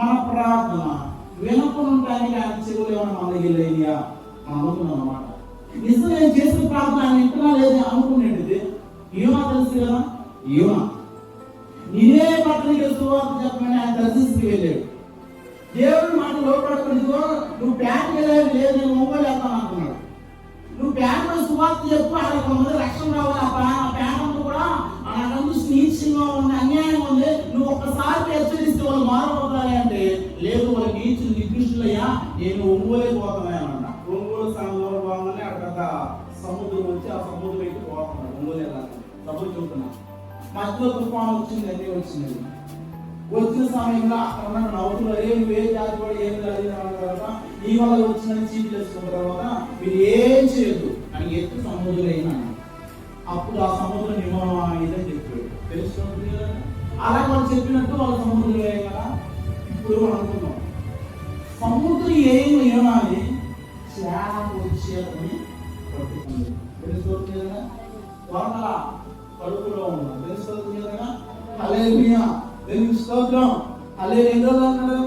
మన ప్రార్థన వినకుండటానికి ఆయన చెవులు ఏమైనా మన దగ్గర లేనియా? మనం అనుకున్నాం అన్నమాట. నిజం నేను చేసిన ప్రార్థన ఆయన ఇంటనా లేదు అనుకునేది? యోనా తెలుసు కదా? యోనా. నేనే పట్టణకి సువార్త చెప్పమని ఆయన దర్శించి వెళ్ళాడు. దేవుడు మాట లోపడుకుని నువ్వు ప్యాంట్ వెళ్ళాలి లేదు నేను మొబైల్ వెళ్తాను అనుకున్నాడు నువ్వు ప్యాంట్ సువార్త చెప్పు అక్కడ కొంతమంది రక్షణ రావాలి ఆ నేను ఒంగోలే పోతానని ఒంగోలు సంఘంలో బాగానే అక్కడ సముద్రం వచ్చి ఆ సముద్రం ఎక్కి పోతున్నాడు ఒంగోలు వెళ్ళాలి సముద్రం చూస్తున్నా. మధ్యలో తుఫాను వచ్చింది అన్నీ వచ్చింది. వచ్చిన సమయంలో అక్కడ ఉన్న నవ్వులు ఏ ఏ జాతి కూడా ఏం జరిగింది అన్న తర్వాత ఈ వల్ల వచ్చిందని చీటీ చేసుకున్న తర్వాత మీరు ఏం చేయొద్దు. అని ఎత్తు సముద్రులైనా అప్పుడు ఆ సముద్రం నిమోహం ఇదని చెప్పాడు. తెలుసుకోండి అలా వాళ్ళు చెప్పినట్టు వాళ్ళ సముద్రులే కదా? ఇప్పుడు మనం సముద్రం ఏం ఏనాలి చేప వచ్చేదని పట్టుకుంది. తెలుస్తుంది దొంగల కడుపులో ఉన్న తెలుస్తుంది కదా హల్లెలూయా దేవుని స్తోత్రం అలే ఎన్ని అన్నాడు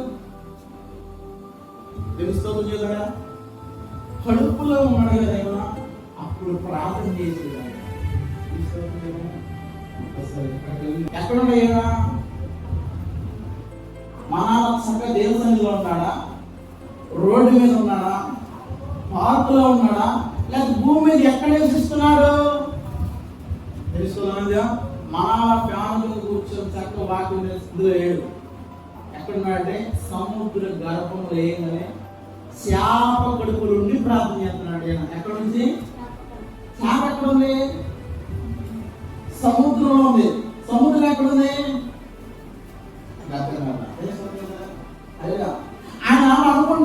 దేవుని స్తోత్రం కడుపులో ఉన్నాడు కదా అప్పుడు ప్రార్థన చేసేదా ఎక్కడ ఉన్నాయా మన సంఘ దేవుని ఉన్నాడా? రోడ్డు మీద ఉన్నాడా? పార్కులో ఉన్నాడా? లేక భూమి మీద ఎక్కడ నివసిస్తున్నాడు? తెలుసుకున్నాందా మన ఫ్యామిలీ కూర్చొని చక్క వాక్యం ఇందులో ఏడు. ఎక్కడున్నాడంటే సముద్ర గర్భంలో ఏంటనే చేప కడుపులు ఉండి ప్రార్థన చేస్తున్నాడు ఈయన. ఎక్కడ నుంచి చేప ఎక్కడ ఉంది? సముద్రంలో ఉంది. సముద్రం ఎక్కడ ఉంది? అదేగా.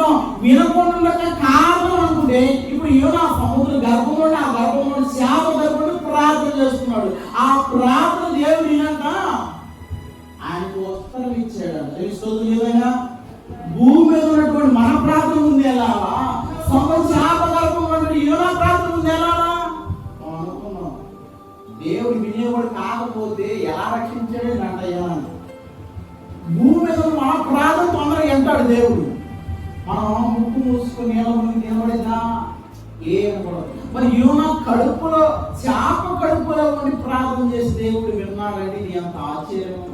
అనుకుంటాం. వినకుండా కారణం అనుకుంటే ఇప్పుడు ఈయన సముద్ర గర్భంలో ఆ గర్భంలో శాప గర్భంలో ప్రార్థన చేస్తున్నాడు. ఆ ప్రార్థన దేవుడు ఈయనంట ఆయనకు ఉత్తరం ఇచ్చాడు తెలుస్తుంది ఏదైనా భూమి మీద ఉన్నటువంటి మన ప్రార్థన ఉంది ఎలా సముద్ర శాప గర్భంలో ఉన్నటువంటి ప్రార్థన ఉంది ఎలా అనుకున్నాం. దేవుడు వినియోగుడు కాకపోతే ఎలా రక్షించాడు అంట భూమి మీద మన ప్రార్థన తొందరగా ఎంటాడు దేవుడు. మనం ముక్కు మూసుకొని నీళ్ళ ముందు నిలబడేదా? ఏం మరి యూన కడుపులో చేప కడుపులో ఉండి ప్రార్థన చేసి దేవుడు విన్నాడండి నీ అంత ఆశ్చర్యం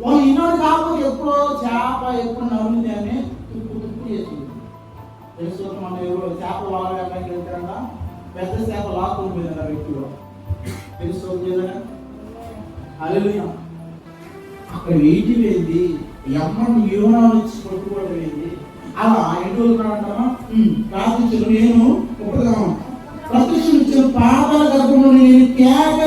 వాళ్ళు ఈనాడు కాకపోతే ఎప్పుడో చేప ఎప్పుడు నవ్వుంది అని తుప్పు తుప్పు చేసింది. తెలుసు మన ఎవరు చేప వాళ్ళ ఎక్కడికి వెళ్తారా పెద్ద చేప లాక్కుని పోయిందా వ్యక్తిలో. తెలుసు అలెలుయా అక్కడ వెయిటి ఏంది ఎమ్మని యోనా వచ్చి పట్టుకోవడం ఏంది అలా ఎటు ఉన్నాడంటారా ప్రార్థించను నేను ఉపదం ప్రతిష్ఠించిన పాదాల గర్భంలో నేను కేక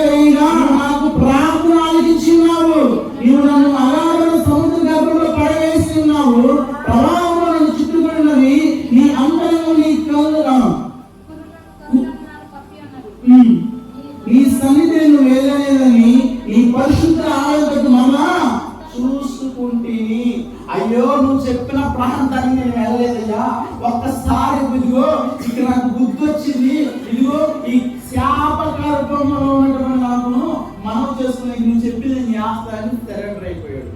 చూసుకుంటేని. అయ్యో నువ్వు చెప్పిన ప్రాంతానికి నేను వెళ్ళలేదయ్యా. ఒక్కసారి ఇదిగో ఇక్కడ నాకు బుద్ధి వచ్చింది. ఇదిగో ఈ శాప గర్భంలో ఉన్నటువంటి నాకు మనం చేసుకునే నువ్వు చెప్పింది నీ ఆస్తాన్ని సరెండర్ అయిపోయాడు.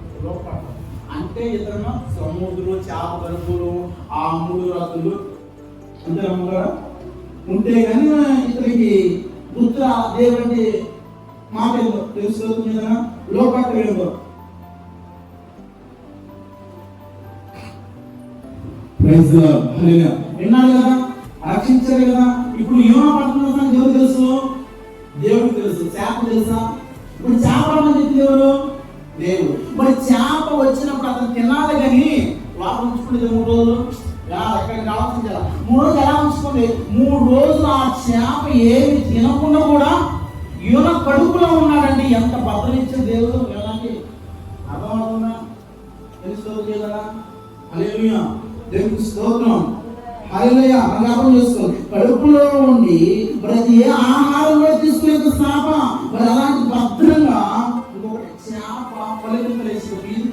అంటే ఇతను సముద్రం చేప గర్భులు ఆ మూడు రథులు అంతే ఉంటే కానీ ఇతనికి గుర్తు దేవుడి మాట తెలుసు లోపట్టు కదా ప్రైజ్ విన్నాడు కదా? రక్షించారు కదా? ఇప్పుడు యోన పడుతున్న దేవుడు తెలుసు? దేవుడికి తెలుసు. చేప తెలుసా? ఇప్పుడు చేప మంది ఎవరు? దేవుడు. దేవుడు మరి చేప వచ్చినప్పుడు అతను తినాలి కానీ లోపల ఉంచుకునేది మూడు రోజులు? ఎక్కడికి రావాల్సింది ఆలోచించాల మూడు రోజులు ఎలా ఉంచుకుంది? మూడు రోజులు ఆ చేప ఏమి తినకుండా కూడా యువన కడుపులో ఉన్నాడండి. ఎంత భద్రనిచ్చిన దేవుడు. యోనాకి అర్థమవుతుందా? తెలుసుకోవచ్చు కదా? అదే దేవునికి స్తోత్రం. హల్లెలూయా. జ్ఞాపకం చేసుకోండి కడుపులో ఉండి ప్రతి ఏ ఆహారం కూడా తీసుకునేంత శాప. మరి అలాంటి భద్రంగా ఇంకొకటి చేప పొలకి వీధి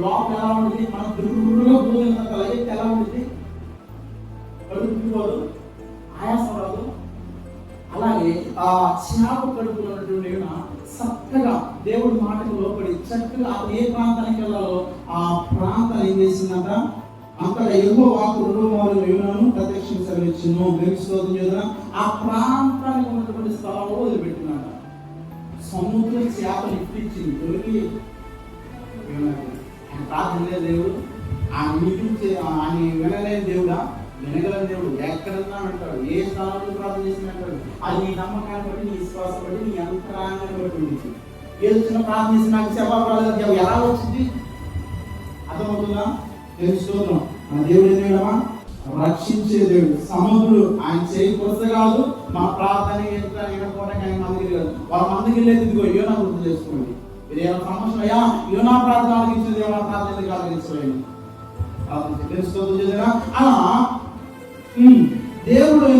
లోపల ఎలా ఉంటుంది? మన అలాగే ఎలా ఉంటుంది? కడుపు ఆయాసం రాదు. అలాగే ఆ చేప కడుపులో ఉన్నటువంటి చక్కగా దేవుడి మాటకు లోపడి చక్కగా ఏ ప్రాంతానికి వెళ్ళాలో ఆ ప్రాంతాన్ని ఏం చేసిందంట? అక్కడ ఎగువ వాకు రెండు వారు యోనాను ప్రత్యక్షం సెలవిచ్చును దేవుని స్తోత్రం ఆ ప్రాంతానికి ఉన్నటువంటి స్థలంలో వదిలిపెట్టినాడు. సముద్రం చేపలు ఇప్పించింది. దొరికి ఆయన ప్రార్థన దేవుడు. ఆ నిపించే ఆయన వినలేని దేవుడా? వినగలని దేవుడు. ఎక్కడన్నా అంటాడు. ఏ స్థానంలో ప్రార్థన చేసిన అంటాడు. అది నీ నమ్మకాన్ని బట్టి నీ విశ్వాసం బట్టి నీ అంతరాంగాన్ని బట్టి ఉంది ఏదో చిన్న ప్రార్థన చేసి నాకు జవాబు రాలేదు. ఎలా వచ్చింది? అర్థమవుతుందా? దేవుని మన దేవుడు ఏంటమ్మా రక్షించే దేవుడు. సమగ్రుడు ఆయన చేయి కొరత కాదు మా ప్రార్థన ఎంత ఇవ్వకపోవడానికి ఆయన మందికి లేదు వాళ్ళ మందికి లేదు ఇదిగో యోనా గుర్తు చేసుకోండి. మీరు ఏమైనా సమస్య అయ్యా? యోనా ప్రార్థన ఆలకించలేదు యోనా ప్రార్థన ఎందుకు ఆలకించలేదు ప్రార్థన చేయండి. అలా దేవుడు